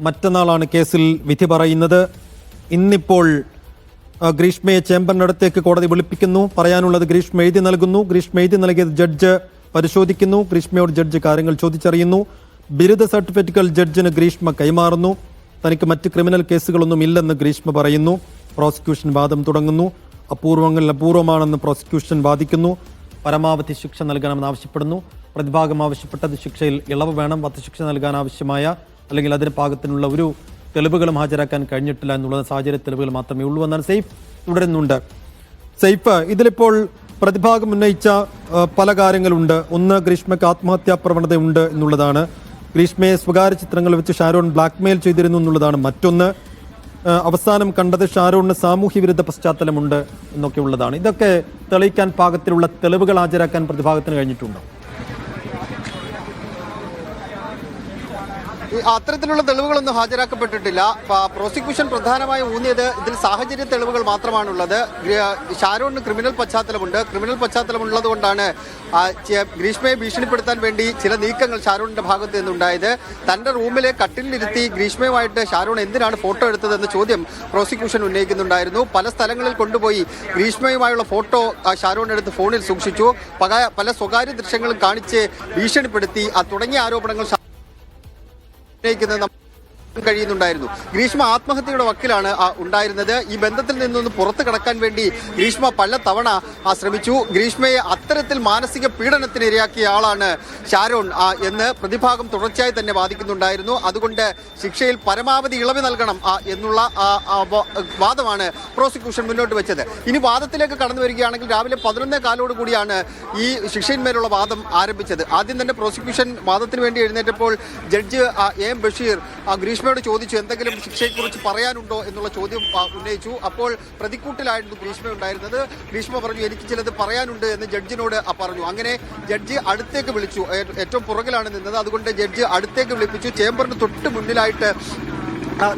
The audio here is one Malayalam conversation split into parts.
മറ്റന്നാളാണ് കേസിൽ വിധി പറയുന്നത്. ഇന്നിപ്പോൾ ഗ്രീഷ്മയെ ചേംബറിനടുത്തേക്ക് കോടതി വിളിപ്പിക്കുന്നു. പറയാനുള്ളത് ഗ്രീഷ്മ എഴുതി നൽകുന്നു. ഗ്രീഷ്മ എഴുതി നൽകിയത് ജഡ്ജ് പരിശോധിക്കുന്നു. ഗ്രീഷ്മയോട് ജഡ്ജ് കാര്യങ്ങൾ ചോദിച്ചറിയുന്നു. ബിരുദ സർട്ടിഫിക്കറ്റുകൾ ജഡ്ജിന് ഗ്രീഷ്മ കൈമാറുന്നു. തനിക്ക് മറ്റ് ക്രിമിനൽ കേസുകളൊന്നും ഇല്ലെന്ന് ഗ്രീഷ്മ പറയുന്നു. പ്രോസിക്യൂഷൻ വാദം തുടങ്ങുന്നു. അപൂർവങ്ങളിൽ അപൂർവമാണെന്ന് പ്രോസിക്യൂഷൻ വാദിക്കുന്നു. പരമാവധി ശിക്ഷ നൽകണമെന്ന് ആവശ്യപ്പെടുന്നു. പ്രതിഭാഗം ആവശ്യപ്പെട്ടത് ശിക്ഷയിൽ ഇളവ് വേണം. വധശിക്ഷ നൽകാൻ ആവശ്യമായ അല്ലെങ്കിൽ അതിന് പാകത്തിനുള്ള ഒരു തെളിവുകളും ഹാജരാക്കാൻ കഴിഞ്ഞിട്ടില്ല എന്നുള്ള സാഹചര്യ തെളിവുകൾ മാത്രമേ ഉള്ളൂ എന്നാണ് സെയ്ഫ് തുടരുന്നുണ്ട്. സെയ്ഫ് ഇതിലിപ്പോൾ പ്രതിഭാഗം ഉന്നയിച്ച പല കാര്യങ്ങളുണ്ട്. ഒന്ന് ഗ്രീഷ്മയ്ക്ക് ആത്മഹത്യാ പ്രവണതയുണ്ട് എന്നുള്ളതാണ്. ഗ്രീഷ്മയെ സ്വകാര്യ ചിത്രങ്ങൾ വെച്ച് ഷാരോൺ ബ്ലാക്ക്മെയിൽ ചെയ്തിരുന്നു എന്നുള്ളതാണ് മറ്റൊന്ന്. അവസാനം കണ്ടത് ഷാരോണിന് സാമൂഹ്യ വിരുദ്ധ പശ്ചാത്തലമുണ്ട് എന്നൊക്കെ ഉള്ളതാണ് ഇതൊക്കെ തെളിയിക്കാൻ പാകത്തിലുള്ള തെളിവുകൾ ഹാജരാക്കാൻ പ്രതിഭാഗത്തിന് കഴിഞ്ഞിട്ടുണ്ടോ? അത്തരത്തിലുള്ള തെളിവുകളൊന്നും ഹാജരാക്കപ്പെട്ടിട്ടില്ല. പ്രോസിക്യൂഷൻ പ്രധാനമായി ഊന്നിയത് ഇതിൽ സാഹചര്യ തെളിവുകൾ മാത്രമാണുള്ളത്. ഷാരോണിന് ക്രിമിനൽ പശ്ചാത്തലമുണ്ട്. ക്രിമിനൽ പശ്ചാത്തലമുള്ളത് കൊണ്ടാണ് ഗ്രീഷ്മയെ ഭീഷണിപ്പെടുത്താൻ വേണ്ടി ചില നീക്കങ്ങൾ ഷാരോണിന്റെ ഭാഗത്ത് നിന്നുണ്ടായത്. തന്റെ റൂമിലെ കട്ടിലിരുത്തി ഗ്രീഷ്മയുമായിട്ട് ഷാരോൺ എന്തിനാണ് ഫോട്ടോ എടുത്തതെന്ന ചോദ്യം പ്രോസിക്യൂഷൻ ഉന്നയിക്കുന്നുണ്ടായിരുന്നു. പല സ്ഥലങ്ങളിൽ കൊണ്ടുപോയി ഗ്രീഷ്മയുമായുള്ള ഫോട്ടോ ഷാരോൺ എടുത്ത് ഫോണിൽ സൂക്ഷിച്ചു. പല സ്വകാര്യ ദൃശ്യങ്ങളും കാണിച്ച് ഭീഷണിപ്പെടുത്തി തുടങ്ങിയ ആരോപണങ്ങൾ ഉന്നയിക്കുന്നത് കഴിയുന്നുണ്ടായിരുന്നു. ഗ്രീഷ്മ ആത്മഹത്യയുടെ വക്കിലാണ് ഉണ്ടായിരുന്നത്. ഈ ബന്ധത്തിൽ നിന്നൊന്ന് പുറത്തു കടക്കാൻ വേണ്ടി ഗ്രീഷ്മ പല തവണ ശ്രമിച്ചു. ഗ്രീഷ്മയെ അത്തരത്തിൽ മാനസിക പീഡനത്തിന് ഇരയാക്കിയ ആളാണ് ഷാരോൺ എന്ന് പ്രതിഭാഗം തുടർച്ചയായി തന്നെ വാദിക്കുന്നുണ്ടായിരുന്നു. അതുകൊണ്ട് ശിക്ഷയിൽ പരമാവധി ഇളവ് നൽകണം എന്നുള്ള വാദമാണ് പ്രോസിക്യൂഷൻ മുന്നോട്ട് വെച്ചത്. ഇനി വാദത്തിലേക്ക് കടന്നു വരികയാണെങ്കിൽ രാവിലെ പതിനൊന്നേ കാലോട് കൂടിയാണ് ഈ ശിക്ഷയിന്മേലുള്ള വാദം ആരംഭിച്ചത്. ആദ്യം തന്നെ പ്രോസിക്യൂഷൻ വാദത്തിന് വേണ്ടി എഴുന്നേറ്റപ്പോൾ ജഡ്ജ് എ എം ബഷീർ ആ, ഗ്രീഷ്മയോട് ചോദിച്ചു എന്തെങ്കിലും ശിക്ഷയെക്കുറിച്ച് പറയാനുണ്ടോ? എന്നുള്ള ചോദ്യം ഉന്നയിച്ചു. അപ്പോൾ പ്രതിക്കൂട്ടിലായിരുന്നു ഗ്രീഷ്മ ഉണ്ടായിരുന്നത്. ഗ്രീഷ്മ പറഞ്ഞു എനിക്ക് ചിലത് പറയാനുണ്ട് എന്ന് ജഡ്ജിനോട് പറഞ്ഞു. അങ്ങനെ ജഡ്ജി അടുത്തേക്ക് വിളിച്ചു. ഏറ്റവും പുറകിലാണ് നിന്നത്. അതുകൊണ്ട് ജഡ്ജി അടുത്തേക്ക് വിളിപ്പിച്ചു. ചേംബറിന് തൊട്ട് മുന്നിലായിട്ട്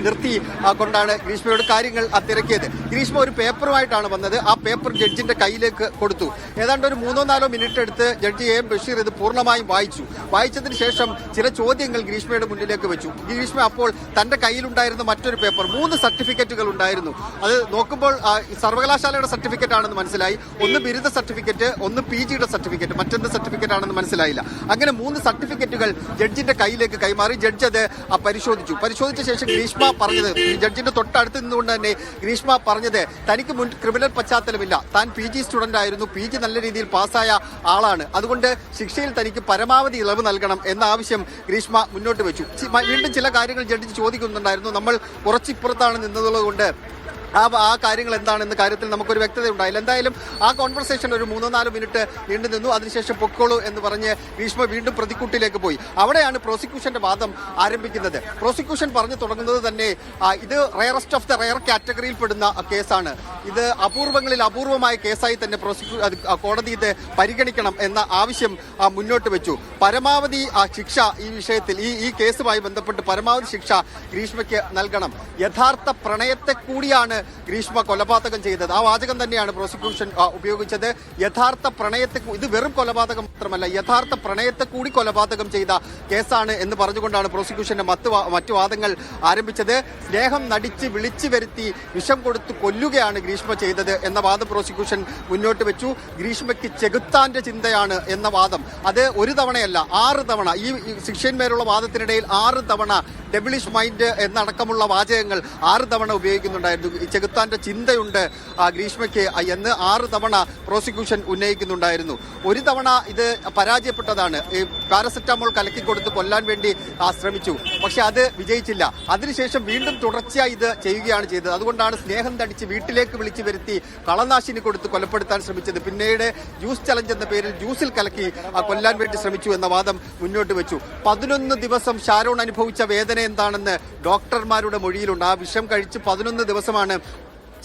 നിർത്തി കൊണ്ടാണ് ഗ്രീഷ്മയോട് കാര്യങ്ങൾ തിരക്കിയത്. ഗ്രീഷ്മ ഒരു പേപ്പറുമായിട്ടാണ് വന്നത്. ആ പേപ്പർ ജഡ്ജിന്റെ കയ്യിലേക്ക് കൊടുത്തു. ഏതാണ്ട് ഒരു മൂന്നോ നാലോ മിനിറ്റ് എടുത്ത് ജഡ്ജി എ എം ബഷീർ ഇത് പൂർണമായും വായിച്ചു. വായിച്ചതിന് ശേഷം ചില ചോദ്യങ്ങൾ ഗ്രീഷ്മയുടെ മുന്നിലേക്ക് വെച്ചു. ഗ്രീഷ്മ അപ്പോൾ തന്റെ കയ്യിലുണ്ടായിരുന്ന മറ്റൊരു പേപ്പർ മൂന്ന് സർട്ടിഫിക്കറ്റുകൾ ഉണ്ടായിരുന്നു. അത് നോക്കുമ്പോൾ സർവകലാശാലയുടെ സർട്ടിഫിക്കറ്റ് ആണെന്ന് മനസ്സിലായി. ഒന്ന് ബിരുദ സർട്ടിഫിക്കറ്റ് ഒന്ന് പി ജിയുടെ സർട്ടിഫിക്കറ്റ്. മറ്റൊന്ന് സർട്ടിഫിക്കറ്റ് ആണെന്ന് മനസ്സിലായില്ല. അങ്ങനെ മൂന്ന് സർട്ടിഫിക്കറ്റുകൾ ജഡ്ജിന്റെ കയ്യിലേക്ക് കൈമാറി. ജഡ്ജ് അത് പരിശോധിച്ചു. പരിശോധിച്ച ശേഷം ഗ്രീഷ്മ പറഞ്ഞത്. ജഡ്ജിന്റെ തൊട്ടടുത്ത് നിന്നുകൊണ്ട് തന്നെ ഗ്രീഷ്മ പറഞ്ഞത്. തനിക്ക് മുൻ ക്രിമിനൽ പശ്ചാത്തലമില്ല. താൻ പി ജി സ്റ്റുഡന്റ് ആയിരുന്നു. പി ജി നല്ല രീതിയിൽ പാസ്സായ ആളാണ്. അതുകൊണ്ട് ശിക്ഷയിൽ തനിക്ക് പരമാവധി ഇളവ് നൽകണം എന്ന ആവശ്യം ഗ്രീഷ്മ മുന്നോട്ട് വെച്ചു. വീണ്ടും ചില കാര്യങ്ങൾ ജഡ്ജി ചോദിക്കുന്നുണ്ടായിരുന്നു. നമ്മൾ കുറച്ചിപ്പുറത്താണ് നിന്നതുള്ളത് കൊണ്ട് ആ ആ കാര്യങ്ങൾ എന്താണെന്ന കാര്യത്തിൽ നമുക്കൊരു വ്യക്തത ഉണ്ടായില്ല എന്തായാലും ആ കോൺവെർസേഷൻ ഒരു മൂന്നോ നാലോ മിനിറ്റ് നീണ്ടു നിന്നു. അതിനുശേഷം പൊക്കോളൂ എന്ന് പറഞ്ഞ് ഭീഷ്മ വീണ്ടും പ്രതിക്കൂട്ടിലേക്ക് പോയി. അവിടെയാണ് പ്രോസിക്യൂഷന്റെ വാദം ആരംഭിക്കുന്നത്. പ്രോസിക്യൂഷൻ പറഞ്ഞു തുടങ്ങുന്നത് തന്നെ ഇത് റയറസ്റ്റ് ഓഫ് ദ റയർ കാറ്റഗറിയിൽ പെടുന്ന കേസാണ്. ഇത് അപൂർവങ്ങളിൽ അപൂർവമായ കേസായി തന്നെ പ്രോസിക്യൂ കോടതി ഇത് പരിഗണിക്കണം എന്ന ആവശ്യം മുന്നോട്ട് വെച്ചു. പരമാവധി ശിക്ഷ ഈ വിഷയത്തിൽ ഈ ഈ കേസുമായി ബന്ധപ്പെട്ട് പരമാവധി ശിക്ഷ ഗ്രീഷ്മയ്ക്ക് നൽകണം. യഥാർത്ഥ പ്രണയത്തെ കൂടിയാണ് ഗ്രീഷ്മ കൊലപാതകം ചെയ്തത്. ആ വാചകം തന്നെയാണ് പ്രോസിക്യൂഷൻ ഉപയോഗിച്ചത്. യഥാർത്ഥ പ്രണയത്തെ ഇത് വെറും കൊലപാതകം മാത്രമല്ല യഥാർത്ഥ പ്രണയത്തെ കൂടി കൊലപാതകം ചെയ്ത കേസാണ് എന്ന് പറഞ്ഞുകൊണ്ടാണ് പ്രോസിക്യൂഷന്റെ മറ്റ് വാദങ്ങൾ ആരംഭിച്ചത്. സ്നേഹം നടിച്ച് വിളിച്ചു വരുത്തി വിഷം കൊടുത്ത് കൊല്ലുകയാണ് ഗ്രീഷ്മ ചെയ്തത് എന്ന വാദം പ്രോസിക്യൂഷൻ മുന്നോട്ട് വെച്ചു. ഗ്രീഷ്മയ്ക്ക് ചെകുത്താന്റെ ചിന്തയാണ് എന്ന വാദം. അത് ഒരു തവണയല്ല ആറ് തവണ. ഈ ഈ ശിക്ഷന്മേലുള്ള വാദത്തിനിടയിൽ ആറ് തവണ ഡെബിളിഷ് മൈൻഡ് എന്നടക്കമുള്ള വാചകങ്ങൾ ആറ് തവണ ഉപയോഗിക്കുന്നുണ്ടായിരുന്നു. ചെകുത്താന്റെ ചിന്തയുണ്ട് ഗ്രീഷ്മയ്ക്ക് എന്ന് ആറ് തവണ പ്രോസിക്യൂഷൻ ഉന്നയിക്കുന്നുണ്ടായിരുന്നു. ഒരു തവണ ഇത് പരാജയപ്പെട്ടതാണ്. ഈ പാരസെറ്റാമോൾ കലക്കി കൊടുത്ത് കൊല്ലാൻ വേണ്ടി ശ്രമിച്ചു പക്ഷെ അത് വിജയിച്ചില്ല. അതിനുശേഷം വീണ്ടും തുടർച്ചയായി ഇത് ചെയ്യുകയാണ് ചെയ്തത്. അതുകൊണ്ടാണ് സ്നേഹം തടിച്ച് വീട്ടിലേക്ക് വിളിച്ചു വരുത്തി കളനാശിനി കൊടുത്ത് കൊലപ്പെടുത്താൻ ശ്രമിച്ചത്. പിന്നീട് ജ്യൂസ് ചലഞ്ച് എന്ന പേരിൽ ജ്യൂസിൽ കലക്കി കൊല്ലാൻ വേണ്ടി ശ്രമിച്ചു എന്ന വാദം മുന്നോട്ട് വെച്ചു. പതിനൊന്ന് ദിവസം ഷാരോൺ അനുഭവിച്ച വേദന എന്താണെന്ന് ഡോക്ടർമാരുടെ മൊഴിയിലുണ്ട്. ആ വിഷം കഴിച്ച് പതിനൊന്ന് ദിവസമാണ്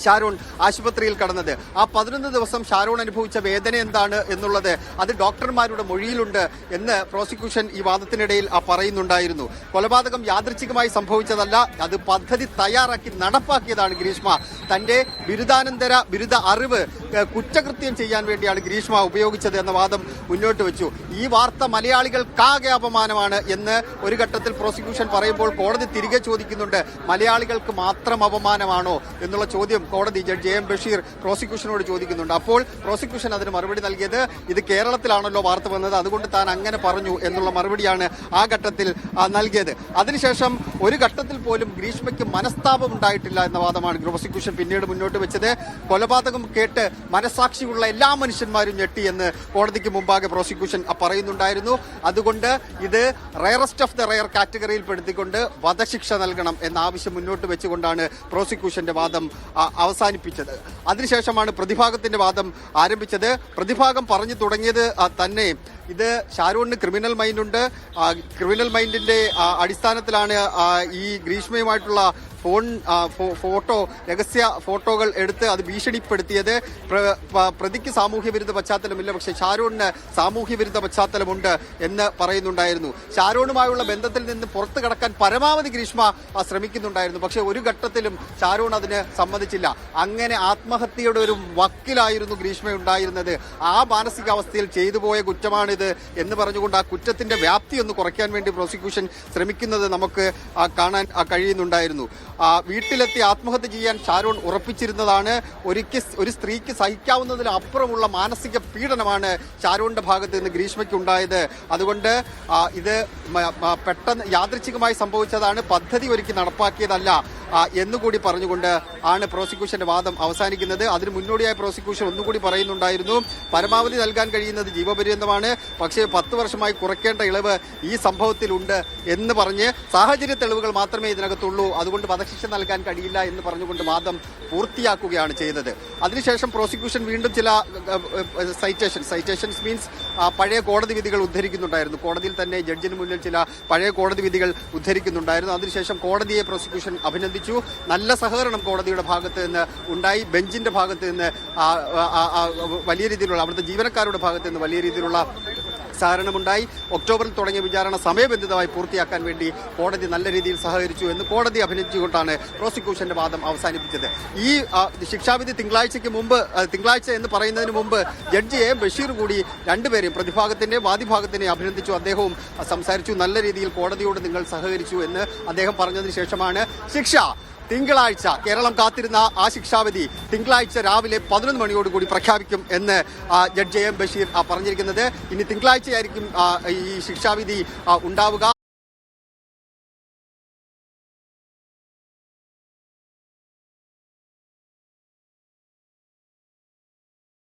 ഷാരോൺ ആശുപത്രിയിൽ കടന്നത്. ആ പതിനൊന്ന് ദിവസം ഷാരൂൺ അനുഭവിച്ച വേദന എന്താണ് എന്നുള്ളത് അത് ഡോക്ടർമാരുടെ മൊഴിയിലുണ്ട് എന്ന് പ്രോസിക്യൂഷൻ ഈ വാദത്തിനിടയിൽ ആ പറയുന്നുണ്ടായിരുന്നു. കൊലപാതകം യാദൃച്ഛികമായി സംഭവിച്ചതല്ല അത് പദ്ധതി തയ്യാറാക്കി നടപ്പാക്കിയതാണ് ഗ്രീഷ്മ. തന്റെ ബിരുദാനന്തര ബിരുദ അറിവ് കുറ്റകൃത്യം ചെയ്യാൻ വേണ്ടിയാണ് ഗ്രീഷ്മ ഉപയോഗിച്ചത് എന്ന വാദം മുന്നോട്ട് വെച്ചു. ഈ വാർത്ത മലയാളികൾക്കാകെ അപമാനമാണ് എന്ന് ഒരു ഘട്ടത്തിൽ പ്രോസിക്യൂഷൻ പറയുമ്പോൾ കോടതി തിരികെ ചോദിക്കുന്നുണ്ട്. മലയാളികൾക്ക് മാത്രം അപമാനമാണോ എന്നുള്ള ചോദ്യം കോടതി ജഡ്ജ് എം ബഷീർ പ്രോസിക്യൂഷനോട് ചോദിക്കുന്നുണ്ട്. അപ്പോൾ പ്രോസിക്യൂഷൻ അതിന് മറുപടി നൽകിയത് ഇത് കേരളത്തിലാണല്ലോ വാർത്ത വന്നത് അതുകൊണ്ട് താൻ അങ്ങനെ പറഞ്ഞു എന്നുള്ള മറുപടിയാണ് ആ ഘട്ടത്തിൽ നൽകിയത്. അതിനുശേഷം ഒരു ഘട്ടത്തിൽ പോലും ഗ്രീഷ്മയ്ക്ക് മനസ്താപം ഉണ്ടായിട്ടില്ല എന്ന വാദമാണ് പ്രോസിക്യൂഷൻ പിന്നീട് മുന്നോട്ട് വെച്ചത്. കൊലപാതകം കേട്ട് മനസാക്ഷിയുള്ള എല്ലാ മനുഷ്യന്മാരും ഞെട്ടി എന്ന് കോടതിക്ക് മുമ്പാകെ പ്രോസിക്യൂഷൻ പറയുന്നുണ്ടായിരുന്നു. അതുകൊണ്ട് ഇത് റയറസ്റ്റ് ഓഫ് ദ റയർ കാറ്റഗറിയിൽ പെടുത്തിക്കൊണ്ട് വധശിക്ഷ നൽകണം എന്ന ആവശ്യം മുന്നോട്ട് വെച്ചുകൊണ്ടാണ് പ്രോസിക്യൂഷന്റെ വാദം അവസാനിപ്പിച്ചത്. അതിനുശേഷമാണ് പ്രതിഭാഗത്തിന്റെ വാദം ആരംഭിച്ചത്. പ്രതിഭാഗം പറഞ്ഞു തുടങ്ങിയത് തന്നെ. ഇത് ഷാരൂണിന് ക്രിമിനൽ മൈൻഡ് ഉണ്ട് ക്രിമിനൽ മൈൻഡിന്റെ അടിസ്ഥാനത്തിലാണ് ഈ ഗ്രീഷ്മയുമായിട്ടുള്ള ഫോൺ ഫോട്ടോ രഹസ്യ ഫോട്ടോകൾ എടുത്ത് അത് ഭീഷണിപ്പെടുത്തിയത് പ്ര- പ്രതിക്ക് സാമൂഹ്യ വിരുദ്ധ പശ്ചാത്തലമില്ല പക്ഷേ ഷാരൂണിന് സാമൂഹ്യ വിരുദ്ധ പശ്ചാത്തലമുണ്ട് എന്ന് പറയുന്നുണ്ടായിരുന്നു. ഷാരൂണുമായുള്ള ബന്ധത്തിൽ നിന്ന് പുറത്തു കടക്കാൻ പരമാവധി ഗ്രീഷ്മ ശ്രമിക്കുന്നുണ്ടായിരുന്നു. പക്ഷേ ഒരു ഘട്ടത്തിലും ഷാരൂൺ അതിന് സമ്മതിച്ചില്ല. അങ്ങനെ ആത്മഹത്യയുടെ ഒരു വക്കിലായിരുന്നു ഗ്രീഷ്മ ഉണ്ടായിരുന്നത്. ആ മാനസികാവസ്ഥയിൽ ചെയ്തു പോയ കുറ്റമാണിത് എന്ന് പറഞ്ഞുകൊണ്ട് ആ കുറ്റത്തിന്റെ വ്യാപ്തി ഒന്ന് കുറയ്ക്കാൻ വേണ്ടി പ്രോസിക്യൂഷൻ ശ്രമിക്കുന്നത് നമുക്ക് കാണാൻ കഴിയുന്നുണ്ടായിരുന്നു. വീട്ടിലെത്തി ആത്മഹത്യ ചെയ്യാൻ ഷാരൂൺ ഉറപ്പിച്ചിരുന്നതാണ്. ഒരിക്കൽ ഒരു സ്ത്രീക്ക് സഹിക്കാവുന്നതിന് അപ്പുറമുള്ള മാനസിക പീഡനമാണ് ഷാരൂണിന്റെ ഭാഗത്ത് നിന്ന് ഗ്രീഷ്മയ്ക്ക് ഉണ്ടായത്. അതുകൊണ്ട് ഇത് പെട്ടെന്ന് യാദൃച്ഛികമായി സംഭവിച്ചതാണ്. പദ്ധതി ഒരുക്കി നടപ്പാക്കിയതല്ല. എന്നുകൂടി പറഞ്ഞുകൊണ്ട് ആണ് പ്രോസിക്യൂഷന്റെ വാദം അവസാനിക്കുന്നത്. അതിന് മുന്നോടിയായ പ്രോസിക്യൂഷൻ ഒന്നുകൂടി പറയുന്നുണ്ടായിരുന്നു. പരമാവധി നൽകാൻ കഴിയുന്നത് ജീവപര്യന്തമാണ്. പക്ഷേ പത്ത് വർഷമായി കുറയ്ക്കേണ്ട ഇളവ് ഈ സംഭവത്തിലുണ്ട് എന്ന് പറഞ്ഞ് സാഹചര്യ തെളിവുകൾ മാത്രമേ ഇതിനകത്തുള്ളൂ. അതുകൊണ്ട് വധശിക്ഷ നൽകാൻ കഴിയില്ല എന്ന് പറഞ്ഞുകൊണ്ട് വാദം പൂർത്തിയാക്കുകയാണ് ചെയ്തത്. അതിനുശേഷം പ്രോസിക്യൂഷൻ വീണ്ടും ചില സൈറ്റേഷൻ സൈറ്റേഷൻസ് മീൻസ് പഴയ കോടതി വിധികൾ ഉദ്ധരിക്കുന്നുണ്ടായിരുന്നു. കോടതിയിൽ തന്നെ ജഡ്ജിന് മുന്നിൽ ചില പഴയ കോടതി വിധികൾ ഉദ്ധരിക്കുന്നുണ്ടായിരുന്നു. അതിനുശേഷം കോടതിയെ പ്രോസിക്യൂഷൻ അഭിനന്ദിച്ചു. നല്ല സഹകരണം കോടതിയുടെ ഭാഗത്ത് നിന്ന് ഉണ്ടായി. ബെഞ്ചിന്റെ ഭാഗത്ത് നിന്ന് വലിയ രീതിയിലുള്ള അവിടുത്തെ ജീവനക്കാരുടെ ഭാഗത്ത് നിന്ന് വലിയ രീതിയിലുള്ള സഹകരണമുണ്ടായി. ഒക്ടോബറിൽ തുടങ്ങിയ വിചാരണ സമയബന്ധിതമായി പൂർത്തിയാക്കാൻ വേണ്ടി കോടതി നല്ല രീതിയിൽ സഹകരിച്ചു എന്ന് കോടതി അഭിനയിച്ചുകൊണ്ടാണ് പ്രോസിക്യൂഷന്റെ വാദം അവസാനിപ്പിച്ചത്. ഈ ശിക്ഷാവിധി തിങ്കളാഴ്ചയ്ക്ക് മുമ്പ് തിങ്കളാഴ്ച എന്ന് പറയുന്നതിന് മുമ്പ് ജഡ്ജി എ ബഷീർ കൂടി രണ്ടുപേരെയും പ്രതിഭാഗത്തിന്റെ വാദിഭാഗത്തിനെ അഭിനന്ദിച്ചു. അദ്ദേഹവും സംസാരിച്ചു. നല്ല രീതിയിൽ കോടതിയോട് നിങ്ങൾ സഹകരിച്ചു എന്ന് അദ്ദേഹം പറഞ്ഞതിന് ശേഷമാണ് ശിക്ഷ. തിങ്കളാഴ്ച കേരളം കാത്തിരുന്ന ആ ശിക്ഷാവിധി തിങ്കളാഴ്ച രാവിലെ പതിനൊന്ന് മണിയോടുകൂടി പ്രഖ്യാപിക്കും എന്ന് ജഡ്ജ് എം ബഷീർ പറഞ്ഞിരിക്കുന്നത്. ഇനി തിങ്കളാഴ്ചയായിരിക്കും ഈ ശിക്ഷാവിധി ഉണ്ടാവുക.